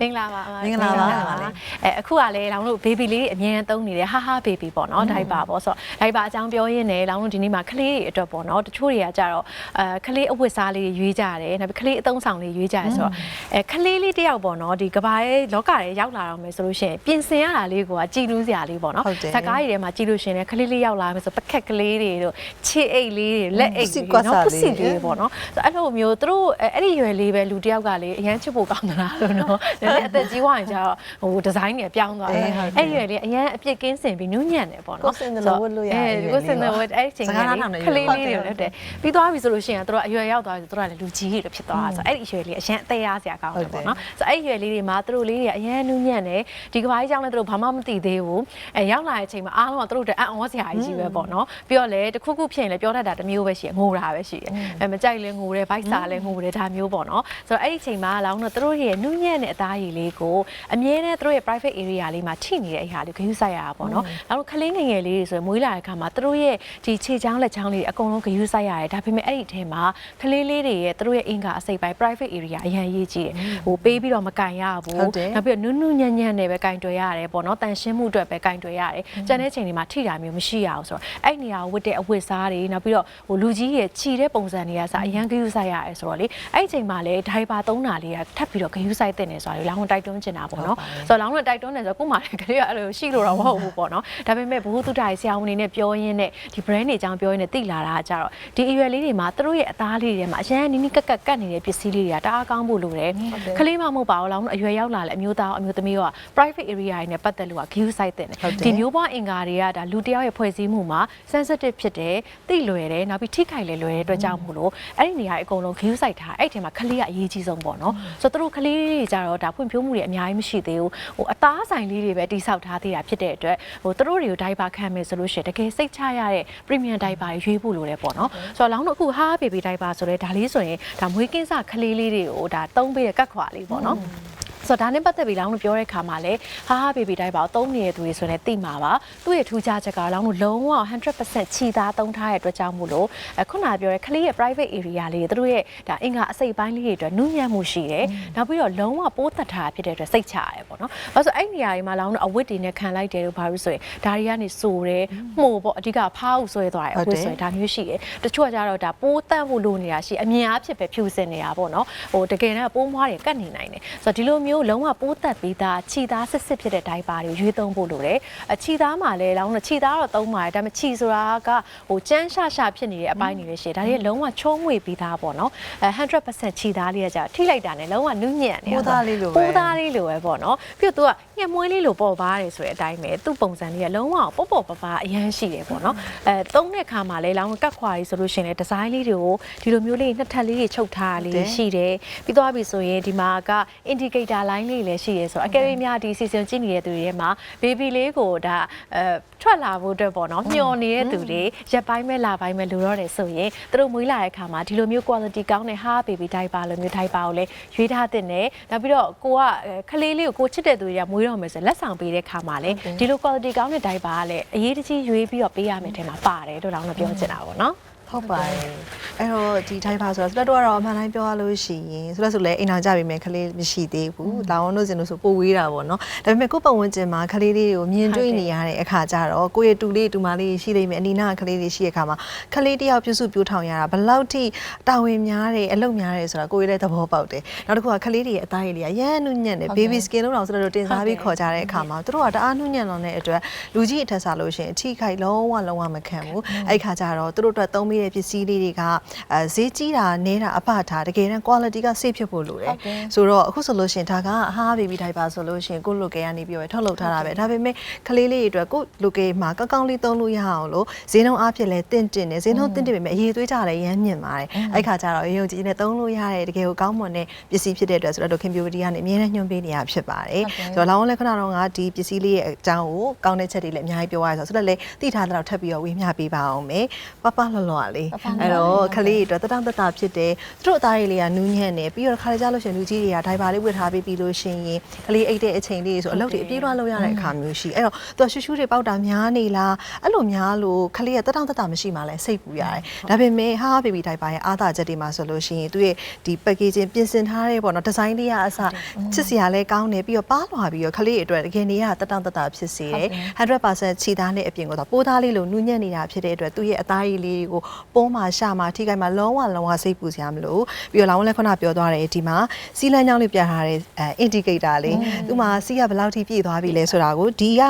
မင်္ဂလာပါအမမင်္ဂလာပါအဲအခုကလည်းလောင်တို့ baby လေးအမြဲတမ်းသုံးနေတယ်ဟာဟာ baby ပေါ့နော်ဒိုင်ပါပေါ့ဆိုတော့ဒိုင်ပါအကြောင်းပြောရင်းနဲ့လောင်တို့ဒီနေ့မှာကလေးတွေအတွက်ပေါ့နော်တချို့တွေကကြတော့အဲကလေးအဝတ်စားလေးရွေးကြတယ်နောက်ပြီးကလေးအသုံးဆောင်လေးရွေးကြတယ်ဆိုတော့အဲကလေးလေးတယောက်ပေါ့နော်ဒီကဘာရဲ့လောကရဲ့ရောက်လာတော့မယ်ဆိုလို့ရှိရင်ပြင်ဆင်ရတာလေးကကြည်နူးစရာလေးပေါ့နော်ဟုတ်တယ်ဇက်ကားကြီးထဲမှာကြည်လို့ရှိရင်လည်းကလေးလေးရောက်လာမယ်ဆိုပကက်ကလေးတွေတို့ခြေအိတ်လေးတွေလက်အိတ်ပုတွေစီကွက်စာနော်ပုစီလေးလေးတွေပေါ့နော်ဆိုတော့အဲ့လိုမျိုးသူတို့အဲအဲ့ဒီရွယ်လေးပဲလူတယောက်ကလေအရန်ချစ်ဖို့ကောင်းသလားလို့နော်နည်းနည်းအသက်ကြီးသွားရင်ကျတော့ဟိုဒီဇိုင်းတွေပြောင်းသွားတယ်အေးဟုတ်တယ်အဲ့ဒီရွယ်လေးအရန်အပြစ်ကင်းစင်ပြီးနူးညံ့တယ်ပေါ့နော်ကိုယ်စင်တယ်လို့ဝတ်လို့ရတဲ့ရွယ်လေးကိုယ်စင်တယ်ဝတ်အဲ့ဒီချိန်စကားနားထောင်တဲ့ကလေးရွယ်လေးလေးတွေလည်းတယ်ပြီးသွားပြီဆိုလို့ရှိရင်သူတို့အရွယ်ရောက်သွားပြီဆိုသူတို့ကလည်းလူကြီးတွေဖြစ်သွားတာဆိုတော့အဲ့ဒီအရွယ်လေးအရန်အသေးရစရာကောင်းတယ်ပေါ့နော်ဆိုတော့အဲ့ဒီရွယ်လေးတွေမှာသူတို့လေးတွေကအရန်နူးညံ့တယ်ဒီကဘာကြီးကြောင့်လည်းသူတို့ဘာမှမသိသေးဘူးအဲရောက်လာတဲ့အချိန်မှာအားလုံးကသူတို့တက်အံ့ဩစရာကြီးကြီးပဲပေါ့နော်ပြီးတော့လည်းတစ်ခုခုဖြစ်ရင်လည်းပြောတတ်တာတစ်မျိုးပဲရှိရငိုတာပဲရှိရအဲမကြိုက်လဲငိုတယ်ဗိုက်စာလဲငိုတယ်ဒါမျိုးပေါ့နော်ဆိုတော့အဲ့ဒီအချိန်မှာလောင်းတော့သူတို့ရဲ့နူးညံ့တဲ့အသားရည်လေးကိုအမြဲတမ်းသူတို့ရဲ့ private area လေးမှာထိနေတဲ့အရာလေးဂရုစိုက်ရတာပေါ့နော်လောင်းကလေးငယ်ငယ်လေးတွေဆိုရင်မွေးလာတဲ့အခါမှာသူတို့ရဲ့ဒီခြေချောင်းလက်ချောင်းလေးအကုန်လုံးဂရုစိုက်ရတယ်ဒါပေမဲ့အဲ့ဒီအထဲမှာကလေးလေးတွေရဲ့သူတို့ရဲ့အင်္ဂါအစိပ်ပိုင်း private area အရင်ရေးကြည့်တယ်ဟိုပေးပြီးတော့မကင်ရဘူးဟုတ်တယ်နောက်ပြီးတော့နုနုညံ့ညံ့နဲ့ပဲကင်တွယ်ရတယ်ပေါ့နော်တန်ရှင်းမှုအတွက်ပဲကင်တွယ်ရတယ်ကျန်တဲ့ချိန်တွေမှာထိတာမျိုးမရှိရအောင်ဆိုတော့အဲ့နေရာကိုဝတ်တဲ့အဝတ်စားတွေနောက်ပြီးတော့ဟိုလူကြီးရဲ့ခြီတဲ့ပုံစံတွေကစအရန်ဂရုစိုက်ရတယ်ဆိုတော့လေအဲ့ဒီချိန်မှာလေဒိုင်ပါသုံးတာလေးကထပ်ပြီးတော့ဂရုစိုက်တဲ့နေဆိုတာလေလောင်းဝင်တိုက်တွန်းချင်တာပေါ့နော်ဆိုတော့လောင်းဝင်တိုက်တွန်းနေဆိုတော့ကို့မှာလည်းကလေးကအဲ့လိုရှိလို့တော့မဟုတ်ဘူးပေါ့နော်ဒါပေမဲ့ဘ ഹു တုဒ္ဒရာဆရာဝန်တွေနဲ့ပြောရင်းနဲ့ဒီ brand တွေအကြောင်းပြောရင်းနဲ့သိလာတာကကြတော့ဒီအရွယ်လေးတွေမှာသူတို့ရဲ့အသားလေးတွေထဲမှာအရန်နီးနီးကက်ကက်ကတ်နေတဲ့ပစ္စည်းလေးတွေကတအားကောင်းဖို့လိုတယ်ကလေးမမဟုတ်ပါဘူးလောင်းအရွယ်ရောက်လာလဲအမျိုးသားအမျိုးသမီးရော private area တွေနဲ့ပတ်သက်လို့က view site တင်တယ်ဟုတ်တယ်ဒီမျိုးပွားအင်္ဂါတွေကဒါလူတစ်ယောက်ရဲ့ဖွဲ့စည်းမှုမှာ sensitive ဖြစ်တယ်သိလွယ်တယ်နောက်ပြီးထိခိုက်လဲလွယ်တဲ့အတွက်ကြောင့်မို့လို့အဲ့ဒီနေရာအကုန်လုံး view site ထားအဲ့ဒီထဲမှာကလေးကအရေးကြီးဆုံးပေါ့နော်ဆိုတော့သူတို့ကလေးတွေကြတော့ဒါဖွံ့ဖြိုးမှုတွေအများကြီးမရှိသေးဘူးဟိုအသားဆိုင်လေးတွေပဲတိဆောက်ထားသေးတာဖြစ်တဲ့အတွက်ဟိုသူတို့တွေကို diaper ခံမယ်ဆိုလို့ရှိရင်တကယ်စိတ်ချရတဲ့ premium diaper တွေရွေးဖို့လိုတယ်ပေါ့နော်ဆိုတော့လောင်းတို့အခုဟာ baby diaper ဆိုလဲဒါလေးဆိုရင်ဒါမွေးကင်းစကလေးလေးတွေကိုဒါတုံးပေးတဲ့ကတ်ခွာလေးပေါ့နော် ဆိုတော့ဒါနဲ့ပတ်သက်ပြီးလောင်းတို့ပြောတဲ့ခါမှာလဲဟာဟာဘေဘီတိုင်းပါသုံးနေတဲ့သူတွေဆိုရင်သိမှာပါသူ့ရဲ့ထူးခြားချက်ကလောင်းတို့လုံးဝ100%ခြီသားသုံးထားတဲ့အတွက်ကြောင့်မို့လို့အခုနကပြောတဲ့ကလေးရဲ့ private area လေးတွေသူတို့ရဲ့ဒါအင်္ဂါအစိပ်ပိုင်းလေးတွေအတွက်နူးညံ့မှုရှိတယ်နောက်ပြီးတော့လုံးဝပိုးသက်ထားတာဖြစ်တဲ့အတွက်စိတ်ချရတယ်ပေါ့နော်။ဘာလို့ဆိုအဲ့ဒီနေရာတွေမှာလောင်းတို့အဝတ်တွေနဲ့ခံလိုက်တယ်လို့ဘာလို့ဆိုရင်ဒါတွေကနေစိုးတယ်မှုပေါ့အဓိကဖားဖို့ဆွဲသွားတယ်အဝတ်ဆိုရင်ဒါမျိုးရှိတယ်တချို့ကကြတော့ဒါပိုးတန့်ဖို့လိုနေတာရှိအမြင်အားဖြစ်ပဲဖြူစင်နေတာပေါ့နော်ဟိုတကယ်တော့ပိုးမွားတွေကတ်နေနိုင်တယ်ဆိုတော့ဒီလိုမျိုးလုံးဝပိုးသက်ပြီးသားခြီသားစစ်စစ်ဖြစ်တဲ့ဒိုင်ပါတွေရွေးသုံးဖို့လိုတယ်အခြီသားမှာလည်းလောင်းတော့ခြီသားတော့သုံးပါတယ်ဒါပေမဲ့ခြီဆိုတာကဟိုကြမ်းရှရှဖြစ်နေတဲ့အပိုင်းတွေလည်းရှိတယ်ဒါတွေလုံးဝချုံးမွေပြီးသားပေါ့နော်အဲ100%ခြီသားလေးကကြာထိလိုက်တာနဲ့လုံးဝနုညံ့နေပိုးသားလေးလိုပဲပိုးသားလေးလိုပဲပေါ့နော်ပြီးတော့ तू က ညက်မွေးလေးလိုပေါ်ပါတယ်ဆိုတဲ့အတိုင်းပဲသူ့ပုံစံလေးကလုံးဝပေါ့ပေါ့ပပအရန်ရှိတယ်ပေါ့နော်အဲသုံးတဲ့ခါမှာလည်းလောင်းကတ်ခွာလေးဆိုလို့ရှိရင်လည်းဒီဇိုင်းလေးတွေကိုဒီလိုမျိုးလေးနှစ်ထပ်လေးတွေချုပ်ထားတာလေးရှိတယ်ပြီးသွားပြီဆိုရင်ဒီမှာက indicator line လေးလည်းရှိတယ်ဆိုတော့အကယ်၍များဒီ season ကြည့်နေတဲ့သူတွေထဲမှာ baby လေးကိုဒါအဲထွက်လာဖို့အတွက်ပေါ့နော်မျောနေတဲ့သူတွေရက်ပိုင်းမဲ့လာပိုင်းမဲ့လိုတော့တယ်ဆိုရင်သူတို့မွေးလာတဲ့ခါမှာဒီလိုမျိုး quality ကောင်းတဲ့ ha baby diaper လိုမျိုး diaper ကိုလည်းရွေးထားတဲ့နဲ့နောက်ပြီးတော့ကိုကအဲခလေးလေးကိုကိုချစ်တဲ့သူတွေကမွေးတော့မယ်ဆိုရင်လက်ဆောင်ပေးတဲ့ခါမှာလည်းဒီလို quality ကောင်းတဲ့ diaper ကလည်းအရေးတကြီးရွေးပြီးတော့ပေးရမယ်ထဲမှာပါတယ်လို့တော့ပြောချင်တာပေါ့နော် ဟုတ်ပါတယ်အဲ့တော့ဒီထိုင်ပါဆိုတော့စလက်တော့ကတော့အမှန်တိုင်းပြောရလို့ရှိရင်ဆိုတော့ဆိုလဲအိမ်အောင်ကြပြီမယ်ခလေးမရှိသေးဘူးလာဝန်တို့စင်လို့ဆိုပိုဝေးတာပေါ့နော်ဒါပေမဲ့ကိုယ့်ပတ်ဝန်းကျင်မှာခလေးလေးတွေကိုမြင်တွေ့နေရတဲ့အခါကျတော့ကိုယ့်ရဲ့တူလေးတူမလေးရှိနေမယ်အနီနာခလေးလေးရှိတဲ့အခါမှာခလေးတယောက်ပြုစုပြောထောင်ရတာဘယ်လောက်ထိတာဝန်များတယ်အလုပ်များတယ်ဆိုတာကိုယ့်ရဲ့လည်းသဘောပေါက်တယ်နောက်တစ်ခုကခလေးတွေရဲ့အသားရည်တွေကရမ်းနုညံ့တယ် baby skin လို့တော့ဆိုတော့တင်စားပြီးခေါ်ကြတဲ့အခါမှာသူတို့ကတအားနုညံ့လွန်တဲ့အတွက်လူကြီးအထက်စားလို့ရှိရင်အထိခိုက်လုံးဝလုံးဝမခံဘူးအဲ့ဒီခါကျတော့သူတို့အတွက်သုံးမိတဲ့ပစ္စည်းလေးတွေကအဲဈေးကြီးတာနေတာအဖထားတကယ်တမ်း quality က safe ဖြစ်ဖို့လိုတယ်ဆိုတော့အခုဆိုလို့ရှိရင်ဒါကဟာ baby diaper ဆိုလို့ရှိရင်ကိုယ့် local ကနေပြီးတော့ထုတ်လုပ်ထားတာပဲဒါပေမဲ့ကလေးလေးတွေအတွက်ကိုယ့် local မှာကောင်းကောင်းလေးသုံးလို့ရအောင်လို့ဈေးနှုန်းအားဖြင့်လည်းတင့်တင်တယ်ဈေးနှုန်းတင့်တင်ပေမဲ့အရေးသွေးကြလည်းရမ်းမြင့်ပါတယ်အဲ့ခါကျတော့ရုံကြည်နဲ့သုံးလို့ရတဲ့တကယ်ကိုကောင်းမွန်တဲ့ပစ္စည်းဖြစ်တဲ့အတွက်ဆိုတော့ခင်ဗျူတီကနေအမြဲတမ်းညွှန်ပေးနေရဖြစ်ပါတယ်ဆိုတော့လောင်းလည်းခဏတော့ငါဒီပစ္စည်းလေးရဲ့အကြောင်းကိုကောင်းတဲ့ချက်တွေလည်းအများကြီးပြောရဆိုဆိုတော့လေသိထားတဲ့တော့ထပ်ပြီးတော့ဝေမျှပေးပါအောင်မယ်ပပလော်လော်လေအဲ့တော့ခလေးတွေအတွက်တတတတဖြစ်တယ်သူတို့အသားရည်လေးကနူးညံ့နေပြီးတော့ခါလေးကြလို့ရှိရင်လူကြီးတွေကဒိုင်ဘာလေးဝတ်ထားပြီးပြီးလို့ရှိရင်ခလေးအိတ်တဲ့အချိန်လေးဆိုအလုပ်တွေအပြေးလွှားလုပ်ရတဲ့အခါမျိုးရှိအဲ့တော့သူကရှူးရှူးတွေပေါက်တာများနေလားအဲ့လိုများလို့ခလေးကတတတတမရှိမှလည်းစိတ်ပူရတယ်ဒါပေမဲ့ဟာဘေဘီဒိုင်ဘာရဲ့အားသာချက်တွေမှာဆိုလို့ရှိရင်သူရဲ့ဒီ packaging ပြင်ဆင်ထားတဲ့ပေါ့နော်ဒီဇိုင်းလေးကအစချစ်စရာလည်းကောင်းတယ်ပြီးတော့ပါလွာပြီးတော့ခလေးအတွက်တကယ်နေရတတတတဖြစ်စေတယ်100%ခြေသားနဲ့အပြင်ကိုတော့ပိုးသားလေးလိုနူးညံ့နေတာဖြစ်တဲ့အတွက်သူ့ရဲ့အသားရည်လေးကိုပုံးမှရှာမှထိခိုက်မှလုံးဝလုံးဝစိတ်ပူစရာမလိုပြီးတော့လောင်းလည်းခုနပြောသွားတယ်ဒီမှာစီးလန်းကြောင်းလေးပြထားတဲ့အဲ indicator လေးသူမှာစီးကဘယ်လောက်ထိပြည့်သွားပြီလဲဆိုတာကိုဒီက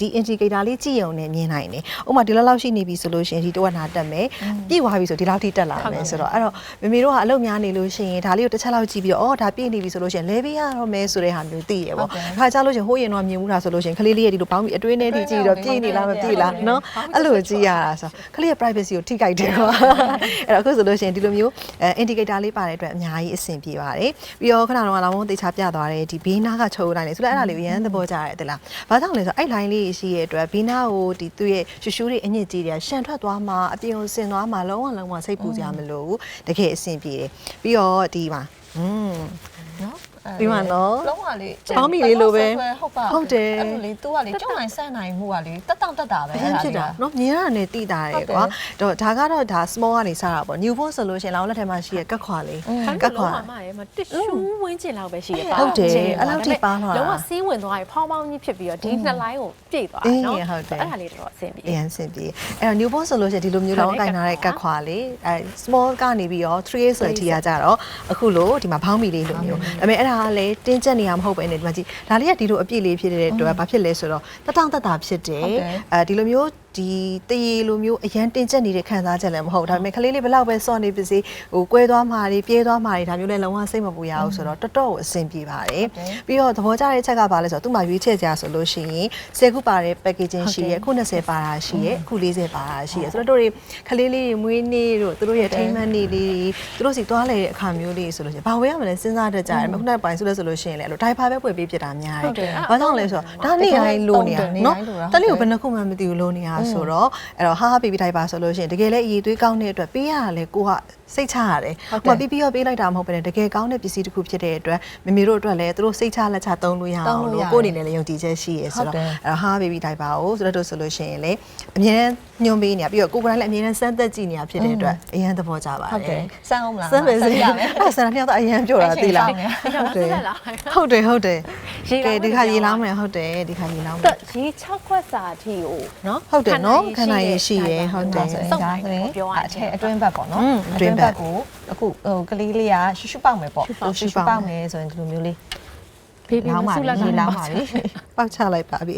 ဒီ indicator လေးကြည့်ရုံနဲ့မြင်နိုင်တယ်။ဥပမာဒီလောက်လောက်ရှိနေပြီဆိုလို့ရှိရင်ဒီတော့နာတက်မယ်။ပြည့်သွားပြီဆိုဒီလောက်ထိတက်လာမယ်ဆိုတော့အဲ့တော့မမေတို့ကအလုပ်များနေလို့ရှိရင်ဒါလေးကိုတစ်ချက်လောက်ကြည့်ပြီးတော့အော်ဒါပြည့်နေပြီဆိုလို့ရှိရင်လဲပေးရတော့မယ်ဆိုတဲ့ဟာမျိုးသိရပေါ့။ခါကြလို့ရှိရင်ဟိုးရင်တော့မြင်မှုတာဆိုလို့ရှိရင်ကလေးလေးရဲ့ဒီလိုပေါင်းပြီးအတွင်းထဲထိကြည့်တော့ပြည့်နေလားမပြည့်လားနော်။အဲ့လိုကြည့်ရတာဆိုကလေးရဲ့ privacy ကိုထိခိုက်တယ်ကွာ။အဲ့တော့အခုဆိုလို့ရှိရင်ဒီလိုမျိုးအဲ indicator လေးပါတဲ့အတွက်အများကြီးအဆင်ပြေပါတယ်။ပြီးတော့ခဏတော့လောင်းဝတေချာပြသွားတယ်ဒီဘေးနားကချုပ်တိုင်းလေဆိုတော့အဲ့ဒါလေးကိုရမ်းသဘောကျရတယ်တလား။ဘာကြောင့်လဲဆိုတော့အဲ့ line လေးရှိရဲ့အတွက်ဘေးနားကိုဒီသူ့ရဲ့ရှူရှူတွေအညစ်ကြီးတွေရှန်ထွက်သွားမှအပြင်ကိုဆင်သွားမှလုံးဝလုံးဝစိတ်ပူကြမလို့တကယ်အဆင်ပြေတယ်။ပြီးတော့ဒီမှာอืมနော် ဒီမှာနော်လုံးဝလေးပေါင်းမိလေးလိုပဲဟုတ်ပါဟုတ်တယ်အဲ့လိုလေ तू ကလေကြောက်နိုင်ဆန့်နိုင်မှုကလေတက်တောင့်တက်တာပဲအဲ့ဒါဖြစ်တာနော်မြင်ရတာနဲ့တိတာရဲ့ကွာတော့ဒါကတော့ဒါ small ကနေစတာပေါ့ new phone ဆိုလို့ရှင်လောင်းလက်ထဲမှာရှိရဲ့ကက်ခွာလေးကက်ခွာမမရဲ့မတစ်ရှူးဝင်းကျင်လောက်ပဲရှိရပါဟုတ်တယ်အဲ့လောက်ထိပါလာလုံးဝစီးဝင်သွားရင်ဖောင်းပေါင်းကြီးဖြစ်ပြီးတော့ဒီနှစ်လိုင်းကိုပြည့်သွားနော်အဲ့ဒါလေးတော့အဆင်ပြေအဆင်ပြေအဲ့တော့ new phone ဆိုလို့ရှင်ဒီလိုမျိုးလောင်းကင်ထားတဲ့ကက်ခွာလေးအဲ small ကနေပြီးတော့ 3A ဆိုတဲ့အထိရကြတော့အခုလို့ဒီမှာဖောင်းမိလေးလိုမျိုးဒါပေမဲ့အဲ့ဒါကလည်းတင်းကျပ်နေရမဟုတ်ပဲねဒီမှာကြည့်ဒါလေးကဒီလိုအပြည့်လေးဖြစ်တဲ့အတွက်ဘာဖြစ်လဲဆိုတော့တတောင့်တတာဖြစ်တယ်အဲဒီလိုမျိုး ဒီတရေလိုမျိုးအရန်တင်ကျက်နေတဲ့ခံစားချက်လည်းမဟုတ်ဒါပေမဲ့ကလေးလေးဘယ်လောက်ပဲစော့နေပါစေဟိုကွဲသွားမှာတွေပြေးသွားမှာတွေဒါမျိုးလည်းလုံးဝစိတ်မပူရဘူးဆိုတော့တော်တော်ကိုအဆင်ပြေပါတယ်ပြီးတော့သဘောကျတဲ့ချက်ကဘာလဲဆိုတော့သူ့မှာရွေးချယ်ကြဆိုလို့ရှိရင်10ခုပါတဲ့ packaging ရှိရဲအခု20ပါတာရှိရဲအခု40ပါတာရှိရဲဆိုတော့တို့တွေကလေးလေးတွေမွေးနေ့တို့သူတို့ရဲ့ထိမ်းမှန်နေ့လေးတွေသူတို့စီသွားလေတဲ့အခါမျိုးလေးဆိုလို့ရှိရင်ဘာဝယ်ရမလဲစဉ်းစားတတ်ကြတယ်ခုနကပိုင်းဆိုလဲဆိုလို့ရှိရင်လည်းအဲ့လိုဒိုင်ဖာပဲပွေပေးဖြစ်တာများတယ်ဘာကြောင့်လဲဆိုတော့ဒါနေ့တိုင်းလိုနေရနော်တလေးကိုဘယ်နှခုမှမသိဘူးလိုနေရဆိုတော့အဲ့တော့ဟာဟာဘေဘီဒိုင်ပါဆိုလို့ရှိရင်တကယ်လည်းအည်သွေးကောင်းတဲ့အတွက်ပေးရတာလေကိုကစိတ်ချရတယ်။ဟိုမှာပြီးပြီးတော့ပေးလိုက်တာမဟုတ်ဘဲနဲ့တကယ်ကောင်းတဲ့ပစ္စည်းတစ်ခုဖြစ်တဲ့အတွက်မမေတို့အတွက်လည်းသူတို့စိတ်ချလက်ချသုံးလို့ရအောင်လို့ကိုယ့်အနေနဲ့လည်းယုံကြည်ချက်ရှိရဲဆိုတော့အဲ့တော့ဟာဘေဘီဒိုင်ပါကိုဆိုတော့ဆိုလို့ရှိရင်လေအမြဲညွန်ပေးနေရပြီးတော့ကိုယ်ကလည်းအမြဲတမ်းစမ်းသက်ကြည့်နေရဖြစ်တဲ့အတွက်အရန်သဘောကျပါတဟုတ်တယ်ယ်စမ်းအောင်မလားစမ်းမယ်စမ်းရမယ်အဲ့ဆန္ဒနှစ်ယောက်တော့အရန်ပြောတာသိလားဟုတ်တယ်ဆက်လာဟုတ်တယ်ဟုတ်တယ် ရေလောင်းကဲဒီခါရေလောင်းမယ်ဟုတ်တယ်ဒီခါရေလောင်းမယ်တော့ရေ6ခွက်စာအထိကိုနော်ဟုတ်တယ်နော်ခဏရေးရှိရဲဟုတ်တယ်ဆိုရင်စုံဒါနိုင်ဆိုရင်ပြောရအထက်အတွင်းဘက်ပေါ့နော်อืมအတွင်းဘက်ကိုအခုဟိုကလေးလေးကရှူရှူပေါက်မယ်ပေါ့ရှူရှူရှူရှူပေါက်ပေါက်မယ်ဆိုရင်ဒီလိုမျိုးလေးဘေဘီလောင်းမပါဆုပြီလက်ကရေလောင်းပါပြီပောက်ချလိုက်ပါပြီ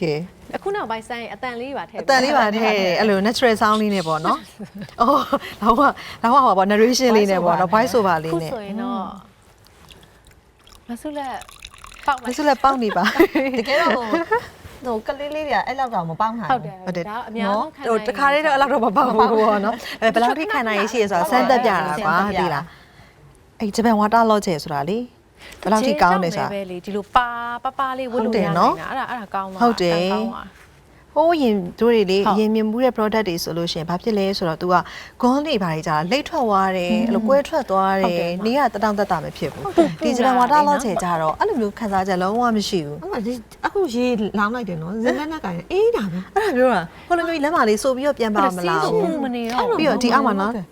ကဲ အခုနောက်ပိုင်းဆိုင်အတန်လေးပါထည့်အတန်လေးပါထည့်အဲ့လို natural sound လေးနဲ့ပေါ့နော်။အော်တော့ကတော့ကဟောပေါ့ narration လေးနဲ့ပေါ့နော် voice over လေးခုနဲ့ဆိုရင်တော့မဆုလက်ပေါက်မဒါဆိုလည်းပေါက်နေပါတကယ်တော့ဟိုဟိုကလေးလေးတွေကအဲ့လောက်တော့မပေါက်နိုင်ဟုတ်ဘူးတယ်ဟုတ်တယ်ဒါအများဆုံးခံဟိုတခါတည်းတော့အဲ့လောက်တော့မပေါက်ဘူးပေါ့နော်။အဲဘယ်လောက်ထိခံနိုင်ရရှိရဆိုတာစမ်းသက်ပြတာကွာဒီလား။အဲ့ဂျပန်ဝါတာလော့ချေဆိုတာလေ ဘယ်လောက်ထိကောင်းလဲဆိုတာပဲလေဒီလိုပါပပလေးဝတ်လို့ရနိုင်တာအဲ့ဒါအဲ့ဒါကောင်းပါဟုတ်တယ်ဟိုးရင်တို့တွေလေဟုတ်ရင်မြင်မှုတဲ့ product တွေဆိုလို့ရှိရင်ဘာဖြစ်လဲဆိုတော့ तू ကဂွန်းတွေဘာတွေကြာလိတ်ထွက်သွားတယ်အဲ့လိုကွဲထွက်သွားဟုတ်တတယ်ယ်နေရတတောင့်တတမဖြစ်ဘူးဟုတ်တယ်ဒီဂျပန်ဝါတာဟုတ်တယ်လော့ချေကြတော့အဲ့လိုမျိုးခံစားချက်လုံးဝမရှိဘူးအမဒီအခုရေလောင်းလိုက်တယ်နော်ဇင်လက်နဲ့ကင်အေးတာပဲအဲ့ဒါပြောတာဟိုလိုမျိုးလက်မလေးဆိုပြီးတော့ပြန်ပါမလားဘူးဘူးမနေတော့ပြီးတော့ဒီအောက်မှာနော်အဲ့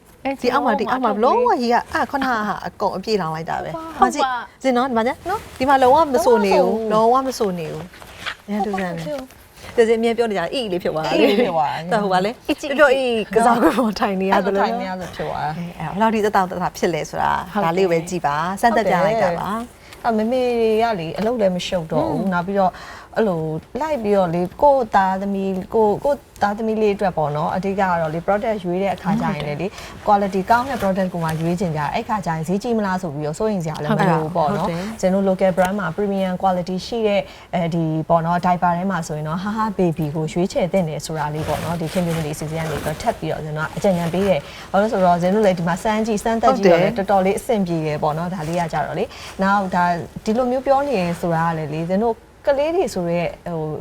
ဒီအောက်မှာဒီအောက်မှာလုံးဝကြီးကအဲ့ခဏဟာအကုန်အပြည့်လောင်လိုက်တာပဲဟုတ်ပါစင်နော်ဒီမှာကြနော်ဒီမှာလုံးဝမဆိုနေဘူးလုံးဝမဆိုနေဘူးအရင်တူစမ်းတယ်တကယ်အမြဲပြောနေကြအီလေးဖြစ်သွားတာအေးလေးဖြစ်သွားတာတော့ဟိုပါလေပြောပြောအီကစားကွယ်ပေါ်ထိုင်နေရအဲ့သလိုလိုထိုင်နေရဆိုဖြစ်သွားတာအဲ့ဘယ်လောက်ထိသက်တောင့်တတာဖြစ်လဲဆိုတာဒါလေးကိုပဲကြည့်ပါစမ်းသက်ပြလိုက်တာပါအမေမေကလေအလုပ်လည်းမရှုပ်တော့ဘူးနောက်ပြီးတော့ အဲ့လိုလိုက်ပြီးတော့လေကိုယ့်သားသမီးကိုကိုယ့်သားသမီးလေးအတွက်ပေါ့နော်အဓိကကတော့လေ product ရွေးတဲ့အခါကျရင်လေ quality ကောင်းတဲ့ product ကိုမှရွေးချင်ကြအဲ့ခါကျရင်ဈေးကြီးမလားဆိုပြီးတော့စိုးရင်စရာလည်းမလိုဘူးပေါ့နော်ကျွန်တော် local brand မှာ premium quality ရှိတဲ့အဲဒီပေါ့နော် diaper ထဲမှာဆိုရင်တော့ဟာဟာ baby ကိုရွေးချယ်တဲ့တယ်ဆိုတာလေးပေါ့နော်ဒီ community စီစဉ်ကနေတော့ထပ်ပြီးတော့ကျွန်တော်အကြံဉာဏ်ပေးတယ်ဘာလို့လဲဆိုတော့ကျွန်တော်လည်းဒီမှာစမ်းကြည့်စမ်းသက်ကြည့်တော့လေတော်တော်လေးအဆင်ပြေရပေါ့နော်ဒါလေးကကြတော့လေနောက်ဒါဒီလိုမျိုးပြောနေရဆိုတာကလည်းလေကျွန်တော် ကလေးတွေဆိုရဲ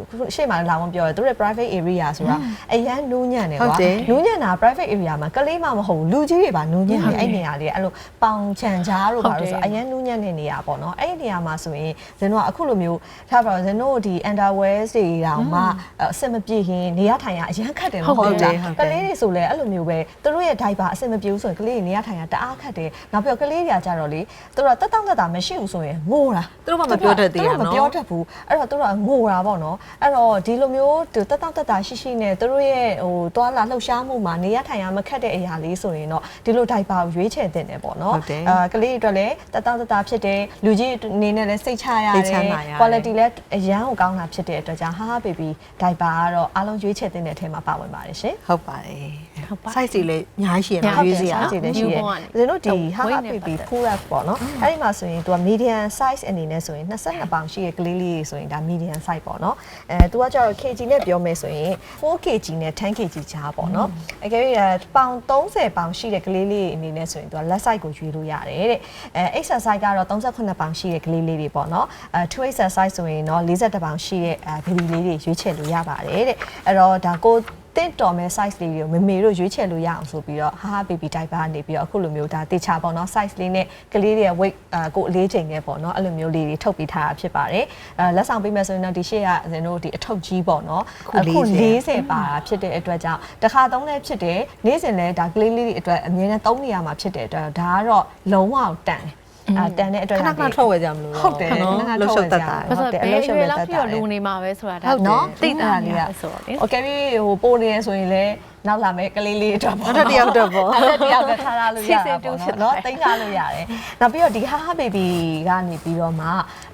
ဟိုခုရှေ့မှာလာဝင်ပြောရသူတို့ private area ဆိုတာအရန်နူးညံ့တယ်ဟုတ်ကွာတယ်နူးညံ့တာ private area မှာကလေးမှမဟုတ်ဘူးလူကြီးတွေပါနူးညံ့တယ်အဲ့နေရာလေးအဲ့လိုပေါင်ချန်ကြားတို့ပါလို့ဆိုအရန်နူးညံ့တဲ့နေရာပေါ့နော်အဲ့ဒီနေရာမှာဆိုရင်ဇင်တို့ကအခုလိုမျိုးထားပါတော့ဇင်တို့ဒီ underwear တွေတောင်မှအဆင်မပြေရင်နေရာထိုင်ရအရန်ခတ်တယ်မဟုတ်ဘူးလားကလေးတွေဆိုလဲအဲ့လိုမျိုးပဲသူတို့ရဲ့ diaper အဆင်မပြေဘူးဆိုရင်ကလေးတွေနေရာထိုင်ရတအားခတ်တယ်နောက်ပြီးတော့ကလေးတွေကကြတော့လေသူတို့ကတက်တောင့်တက်တာမရှိဘူးဆိုရင်ငိုတာသူတို့ကမပြောတတ်သေးတာသူတို့ကမနော်ပြောတတ်ဘူးအဲ့တော့သူတို့ကငိုတာပေါ့နော်အဲ့တော့ဒီလိုမျိုးသူတက်တောင့်တက်တာရှိရှိနဲ့သူတို့ရဲ့ဟိုသွားလာလှုပ်ရှားမှုမှာနေရထိုင်ရမခက်တဲ့အရာလေးဆိုရင်တော့ဒီလို diaper ကိုရွေးချယ်တင်တယ်ပေါ့နော်ဟုတ်တယ်အာကလေးတွေအတွက်လည်းတက်တောင့်တက်တာဖြစ်တယ်လူကြီးအနေနဲ့လည်းစိတ်ချရစိတတ်ချယ်မ်းသာရတယ် quality လည်းအရန်ကိုကောင်းတာဖြစ်တဲ့အတွက်ကြောင့်ဟာဟာ baby diaper ကတော့အားလုံးရွေးချယ်တင်တဲ့အထဲမှာပါဝင်ပါတယ်ရှင်ဟုတ်ပါတယ်ဟုတ်ပါ size တွေလည်းအများကြီးရှိရအများမှာကြီးရွေးစရာစိတ်လည်းရှိတယ် Newborn ဇင်တို့ဒီဟုတ်ဟာ weight ဟာနဲ့ baby ပတ်သက် full wrap ပေါ့နော်အဲ့ဒီမှာဆိုရင်သူက medium size အနေနဲ့ဆိုရင်22ပေါင်ရှိတဲ့ကလေးလေးတွေဆိုရင်ဒါ medium size ပေါ့နော်အဲသူကကျတော့ kg နဲ့ပြောမယ်ဆိုရင် 4kg နဲ့ 10kg ကြားပေါ့နော်အကယ်၍ပေါင်30ပေါင်ရှိတဲ့ကလေးလေးအနေနဲ့ဆိုရင်သူက left side ကိုရွေးလို့ရတယ်တဲ့အဲ exercise ကတော့38ပေါင်ရှိတဲ့ကလေးလေးတွေပေါ့နော်အဲ two exercise ဆိုရင်တော့42ပေါင်ရှိတဲ့အဲ baby လေးတွေရွေးချယ်လို့ရပါတယ်တဲ့အဲ့တော့ဒါကို တင့်တော်မဲ့ size လေးတွေကိုမမေတို့ရွေးချယ်လို့ရအောင်ဆိုပြီးတော့ဟာဟာ baby diaper ကနေပြီးတော့အခုလိုမျိုးဒါတေချာပေါ့နော် size လေးနဲ့ကလေးတွေရဲ့ weight အာကိုအလေးချိန်နဲ့ပေါ့နော်အဲ့လိုမျိုးလေးတွေထုတ်ပေးထားတာဖြစ်ပါတယ်အဲလက်ဆောင်ပေးမယ်ဆိုရင်တော့ဒီရှေ့ကဇင်တို့ဒီအထုပ်ကြီးပေါ့နော်အခု40 40ပါတာဖြစ်တဲ့အတွက်ကြောင့်တစ်ခါသုံးလဲဖြစ်တယ်နေ့စဉ်လဲဒါကလေးလေးတွေအတွက်အမြဲတမ်းသုံးနေရမှာဖြစ်တဲ့အတွက်ဒါကတော့လုံးဝတန်တယ် အာတန်တဲ့အတွက်ခဏခဏထွက်ဝဲကြမလို့ဟုတ်တယ်ခဏခဏလှုပ်ရှုပ်တတ်တာဟုတ်တယ်အလှုပ်ရှုပ်တတ်တာပြီးတော့လူနေမှာပဲဆိုတာဒါဟုတ်နော်သိတာလေးอ่ะဆိုတော့လေ Okay ဟိုပိုနေရဆိုရင်လည်း နောက်လာမယ့်ကလေးလေးအတွက်ပေါ့နောက်ထပ်တစ်ယောက်အတွက်ပေါ့နောက်ထပ်တစ်ယောက်အတွက်ထားထားလို့ရတာ Season two ပေါ့ဖြစ်နော်သွားတယ်နော်တိန်းထားလို့ရတယ်နောက်ပြီးတော့ဒီဟာဟာဘေဘီကနေပြီးတော့မှ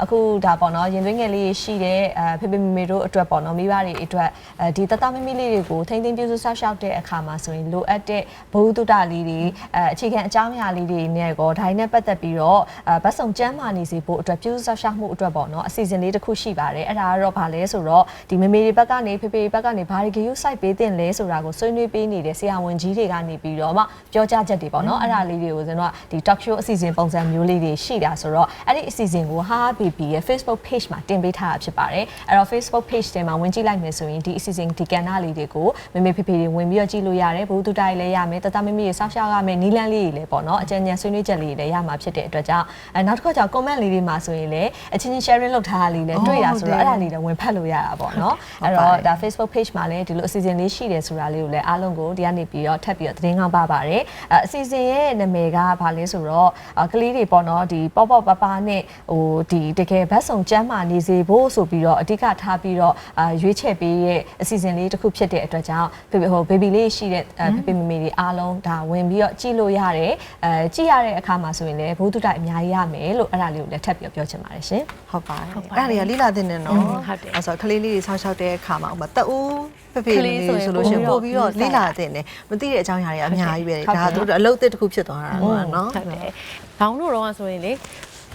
အခုဒါပေါ့နော်ရင်သွေးငယ်လေးရှိတဲ့အဲဖေဖေမေမေတို့အတွက်ပေါ့နော်မိဘတွေအတွက်အဲဒီတတမမီလေးတွေကိုထိမ့်သိမ်းပြုစုဆောက်ရှောက်တဲ့အခါမှာဆိုရင်လိုအပ်တဲ့ဘ ഹു တုတလေးတွေအဲအခြေခံအကြောင်းအရာလေးတွေနဲ့ကောဒါနဲ့ပတ်သက်ပြီးတော့အဲဗတ်စုံကျမ်းမာနေစေဖို့အတွက်ပြုစုဆောက်ရှောက်မှုအတွက်ပေါ့နော်အစီအစဉ်လေးတစ်ခုရှိပါတယ်အဲ့ဒါကတော့ဗာလဲဆိုတော့ဒီမေမေတွေဘက်ကနေဖေဖေတွေဘက်ကနေဘာတွေဂရုစိုက်ပေးတင်လဲဆိုတာကိုဆွေးနွေးပေးနေတဲ့ဆရာဝန်ကြီးတွေကနေပြီးတော့မှပြောကြားချက်တွေပေါ့နော်အဲ့ဒါလေးတွေကိုကျွန်တော်ကဒီ talk show အစီအစဉ်ပုံစံမျိုးလေးတွေရှိတာဆိုတော့အဲ့ဒီအစီအစဉ်ကိုဟာ BB ရဲ့ Facebook page မှာတင်ပေးထားတာဖြစ်ပါတယ်အဲ့တော့ Facebook page ထဲမှာဝင်ကြည့်လိုက်မယ်ဆိုရင်ဒီအစီအစဉ်ဒီကဏ္ဍလေးတွေကိုမေမေဖေဖေတွေဝင်ပြီးတော့ကြည့်လို့ရတယ်ဘုသူတိုင်လည်းရမယ်တတမမီတွေစောက်ရှောက်ရမယ်နီလန်းလေးတွေလည်းပေါ့နော်အကြံဉာဏ်ဆွေးနွေးချက်လေးတွေလည်းရမှာဖြစ်တဲ့အတွက်ကြောင့်အဲနောက်တစ်ခါကျတော့ comment လေးတွေမှာဆိုရင်လည်းအချင်းချင်း sharing လုပ်ထားတာလေးလည်းတွေ့ရဆိုတော့အဲ့ဒါလေးလည်းဝင်ဖတ်လို့ရတာပေါ့နော်အဲ့တော့ဒါ Facebook page မှာလည်းဒီလိုအစီအစဉ်လေးရှိတယ်ဆိုတာလေးကိုလည်းအားလုံးကိုဒီကနေပြီးတော့ထပ်ပြီးတော့သတင်းကောင်းပါပါတယ်အဲအစီအစဉ်ရဲ့နာမည်ကဘာလဲဆိုတော့ကလေးတွေပေါ့နော်ဒီပေါ့ပေါ့ပပနဲ့ဟိုဒီတကယ်ဘတ်ဆောင်ကျမ်းမာနေစေဖို့ဆိုပြီးတော့အဓိကထားပြီးတော့အာရွေးချယ်ပေးရဲ့အစီအစဉ်လေးတစ်ခုဖြစ်တဲ့အတွက်ကြောင့်ဟို baby လေးရှိတဲ့ဖေဖေမမေတွေအားလုံးဒါဝင်ပြီးတော့ကြည့်လို့ရတယ်အဲကြည့်ရတဲ့အခါမှာဆိုရင်လည်းဘုသူတိုက်အများကြီးရမယ်လို့အဲ့ဒါလေးကိုလည်းထပ်ပြီးတော့ပြောချင်ပါတယ်ရှင်ဟုတ်ပါတယ်ဟုတ်ပါအဲ့ဒါတွေကလိလာတဲ့နဲ့နော်ဟုတ်တယ်အဲ့ဆိုကလေးလေးတွေဆောက်ရှောက်တဲ့အခါမှာဥပမာတအူးဖေဖေကလေးလေးဆိုဆိုရင်လို့ရှိရင်ပိုပို့ပြီးပြီးတော့တော့လိလာတဲ့နဲ့မသိတဲ့အကြောင်းအရာတွေအများကြီးပဲဟုတ်တယ်ဒါကသူတို့အလုပ်တစ်တစ်ခုဖြစ်သွားတာပေါ့နော်ဟုတ်တယ်။ဘောင်းတို့တော့ဆိုရင်လေ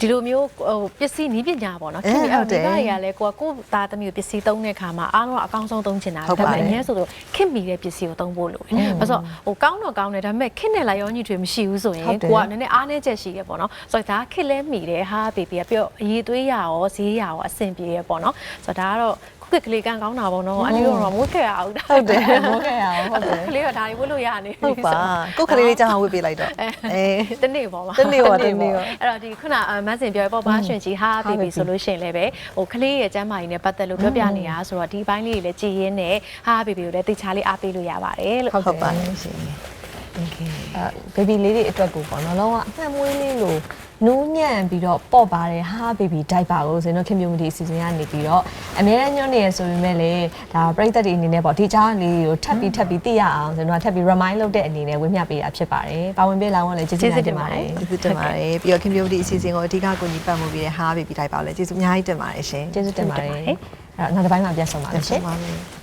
ဒီလိုမျိုးဟိုပစ္စည်းနီးပညာပေါ့နော်အဲခင်ဗျာဟုတ်တယ်မိဘတွေကလည်းကိုကကိုယ့်သားသမီးကိုပစ္စည်းသုံးတဲ့ခါမှာအားလုံးကအကောင်းဆုံးသုံးချင်တာဟုတ်ပါတယ်အများဆိုတော့ခင်မီတဲ့ပစ္စည်းကိုသုံးဖို့လိုတယ်။ဘာလို့ဟိုကောင်းတော့ကောင်းတယ်ဒါပေမဲ့ခင်နဲ့လာရောညှိတွေမရှိဘူးဆိုရင်ဟုတ်တယ်ကိုကနည်းနည်းအားနည်းချက်ရှိရပေါ့နော်။ဆိုတော့ဒါခင်လဲမီတယ်ဟာဘေဘီကပြောအရေးသွေးရရောဈေးရရောအဆင်ပြေရပေါ့နော်။ဆိုတော့ဒါကတော့ ခုကကလေးကကောင်းတာပေါ့နော်။အနည်းတော့မိုးခဲ့ရအောင်ဟုတ်တယ်မိုးခဲ့ရအောင်ဟုတ်တယ်ကလေးကဒါတွေဝတ်လို့ရနေပြီဟုတ်ပါကိုယ်ကလေးလေးကြောင်းဝတ်ပေးလိုက်တော့အေးတနေ့ပေါ့ပါတနေ့ပေါ့တနေ့ပေါ့အဲ့တော့ဒီခုနမန်းစင်ပြောရပေါ့ဘာရှင်ကြီးဟာဘေဘီဆိုလို့ရှိရင်လည်းပဲဟိုကလေးရဲ့ကျမ်းမာရေးနဲ့ပတ်သက်လို့ပြောပြနေတာဆိုတော့ဒီဘိုင်းလေးတွေလည်းကြည်ရင်းနဲ့ဟာဘေဘီကိုလည်းတိချာလေးအားပေးလို့ရပါတယ်လို့ဟုတ်ပါရှင်အဲဘေဘီလေးတွေအတွက်ကိုပေါ့နော်လုံးဝအမှန်မွေးလေးလို့ နူးညံ့ပြီးတော့ပေါ့ပါတယ်ဟာဘေဘီဒိုက်ပါကိုဇင်တို့ခင်ဗျူမတီအစီအစဉ်ကနေပြီးတော့အများနဲ့ညွှန်းနေရဆိုပေမဲ့လေဒါပရိသတ်တွေအနေနဲ့ပေါ့ဒီကြားလေးကိုထပ်ပြီးထပ်ပြီးသိရအောင်ဇင်တို့ကထပ်ပြီး remind လုပ်တဲ့အနေနဲ့ဝေမျှပေးတာဖြစ်ပါတယ်။ပါဝင်ပေးလာဝင်လည်းကျေးဇူးတင်ပါတယ်ကျေးဇူးတင်ပါတယ်ပြီးတော့ခင်ဗျုံဒီအစီအစဉ်ကိုအဓိကကိုညီပတ်မှုပြီးတဲ့ဟာဘေဘီတိုင်းပါလဲကျေးဇူးအများကြီးတင်ပါတယ်ရှင်။ကျေးဇူးတင်ပါတယ်။အဲ့တော့နောက်တစ်ပိုင်းမှာပြန်ဆောင်ပါမယ်ရှင်ပါမယ်